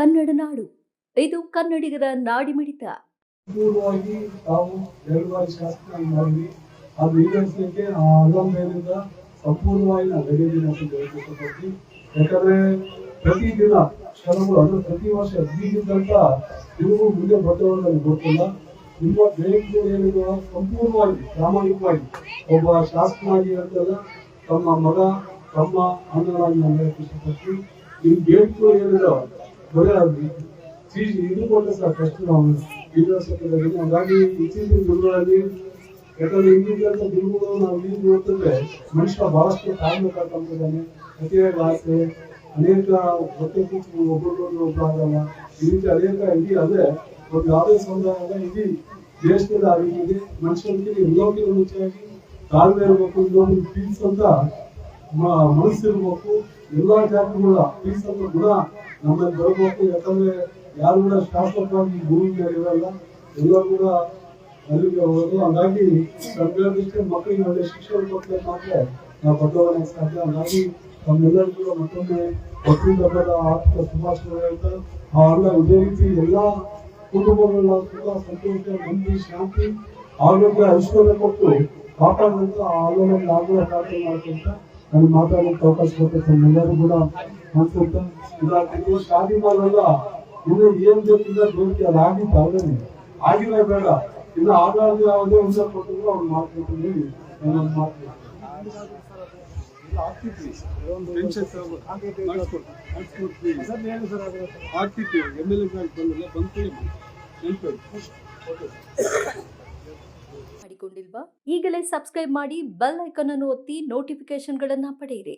ಕನ್ನಡ ನಾಡು. ಇದು ಕನ್ನಡಿಗರ ನಾಡಿಮಿಡಿತ. ಪೂರ್ವವಾಗಿ ತಾವು ಎರಡು ಬಾರಿ ಶಾಸಕರಾಗಿ ಅದು ಈಡೇರಿಸಲಿಕ್ಕೆ ಆ ಅಲ್ಲಂಬೇರಿಂದ ಸಂಪೂರ್ಣವಾಗಿ ನಾವು ನಡೆಯಲಿಲ್ಲ ಅಂತ ಯಾಕಂದ್ರೆ ಪ್ರತಿ ಪ್ರತಿದಿನ ಕ್ಷಣಗಳು, ಅಂದ್ರೆ ಪ್ರತಿ ವರ್ಷ ಬೀಗಿದ್ದಂತ ನಿಮಗೂ ಮುಂದೆ ಬರ್ತವನ್ನ ನನಗೆ ಗೊತ್ತಿಲ್ಲ. ನಿಮ್ಮ ಬೇಡಿಕೆ ಏನಿದೆ ಸಂಪೂರ್ಣವಾಗಿ, ಪ್ರಾಮಾಣಿಕವಾಗಿ ಒಬ್ಬ ಶಾಸಕನಾಗಿ ಅಂತಲ್ಲ ತಮ್ಮ ಮಗ, ತಮ್ಮ ಅಣ್ಣನಾಗಿ ನಾನು ಹೇಳಕ್ ಇಷ್ಟಪಡ್ತೀನಿ ನಿಮ್ಮ ಬೇಡಿಕೆಗಳು ಏನಿದಾವ ಬರೀ ಅದು ಚೀಸ್ ಇದು ಫಸ್ಟ್ ನಾವು ಹಾಗಾಗಿ ಇತ್ತೀಚಿನ ದಿನಗಳಲ್ಲಿ ಯಾಕಂದ್ರೆ ಇಂದಿದ್ದಂಥ ದಿನಗಳು ನಾವು ಮನುಷ್ಯ ಬಹಳಷ್ಟು ಕಾಯ್ಬೇಕಾಗ್ತಾನೆ ಅತಿಯಾಗಿ ಆಸೆ, ಅನೇಕ ಹೊಟ್ಟೆ ಒಬ್ಬರು ಒಬ್ಬರಾಗಲ್ಲ ಈ ರೀತಿ ಅನೇಕ ಇಡೀ ಅದೇ ಒಂದು ಯಾವುದೇ ಸಮುದಾಯ ಇಡೀ ದೇಶದಲ್ಲಿ ಆ ರೀತಿ ಇದೆ ಮನುಷ್ಯನಿಗೆ ಎಲ್ಲರಿಗಿಂತ ಮುಂಚೆಯಾಗಿ ತಾಳ್ಮೆ ಇರಬೇಕು ಇನ್ನೊಂದು ಪೀಸ್ ಅಂತ ಮನಸ್ಸಿರ್ಬೇಕು. ಎಲ್ಲಾ ಜಾತಿಗಳ ಪೀಸ್ ಅಂತ ಗುಣ ನಮ್ಮಲ್ಲಿ ಬರಬೇಕು, ಯಾಕಂದ್ರೆ ಯಾರು ಕೂಡ ಶಾಶ್ವತವಾಗಿ ಭೂಮಿ ಇರಲ್ಲ. ಎಲ್ಲರೂ ಕೂಡ ಅಲ್ಲಿಗೆ ಹೋಗೋದು. ಹಾಗಾಗಿ ಸರ್ಕಾರದಷ್ಟೇ ಮಕ್ಕಳಿಗೆ ಒಳ್ಳೆ ಶಿಕ್ಷಣ ಕೊಟ್ಟರೆ ಮಾತ್ರ ನಾವು ಬದಲಾವಣೆ ಸಾಧ್ಯ. ಹಾಗಾಗಿ ನಮ್ಮೆಲ್ಲರೂ ಕೂಡ ಮತ್ತೊಮ್ಮೆ ವಕೀಲ ಹಬ್ಬದ ಆರ್ಥಿಕ ಶುಭಾಶಯಗಳು ಹೇಳ್ತಾ ಆ ಅಲ್ಲ, ಇದೇ ರೀತಿ ಎಲ್ಲ ಕುಟುಂಬಗಳ ಸುಖ ಸಂತೋಷ ನೆಮ್ಮದಿ ಶಾಂತಿ ಆರೋಗ್ಯ ಐಶ್ವರ್ಯ ಕೊಟ್ಟು ಕಾಪಾಡುವಂತ ಆ ಆಲೋಚನೆ ಆಗುವ ಪ್ರಾರ್ಥನೆ ಮಾಡ್ಕೊಂತ ನಾನು ಮಾತಾಡೋಕೆ ಅವಕಾಶ ಕೊಟ್ಟೆ ಎಲ್ಲರೂ ಕೂಡ ಮಾಡ್ಕೊಂತ ಇದಾಗ್ತಿತ್ತು ಇನ್ನು ಏನ್ ಬೇಕಿಲ್ಲ ಅದು ಆಗಿತ್ತು ಅವರೇ ಆಗಿಲ್ಲ ಬೇಡ ಇನ್ನು ಆಧಾರದ ಯಾವುದೇ ಅಂಶ ಕೊಟ್ಟಿದ್ರು ಅವ್ರು ಮಾಡ್ಕೊತೀನಿ ನಾನು ಮಾಡ್ತೀನಿ ಆಗ್ತಿತ್ತು ಎಂ ಎಲ್ ಎ ಬಂದ್ಕೊಳ್ಳಿ ನೆನ್ಪು ಮಾಡಿಕೊಂಡಿಲ್ವಾ ಈಗಲೇ ಸಬ್ಸ್ಕ್ರೈಬ್ ಮಾಡಿ ಬೆಲ್ ಐಕನ್ ಅನ್ನು ಒತ್ತಿ ನೋಟಿಫಿಕೇಶನ್ಗಳನ್ನ ಪಡೆಯಿರಿ.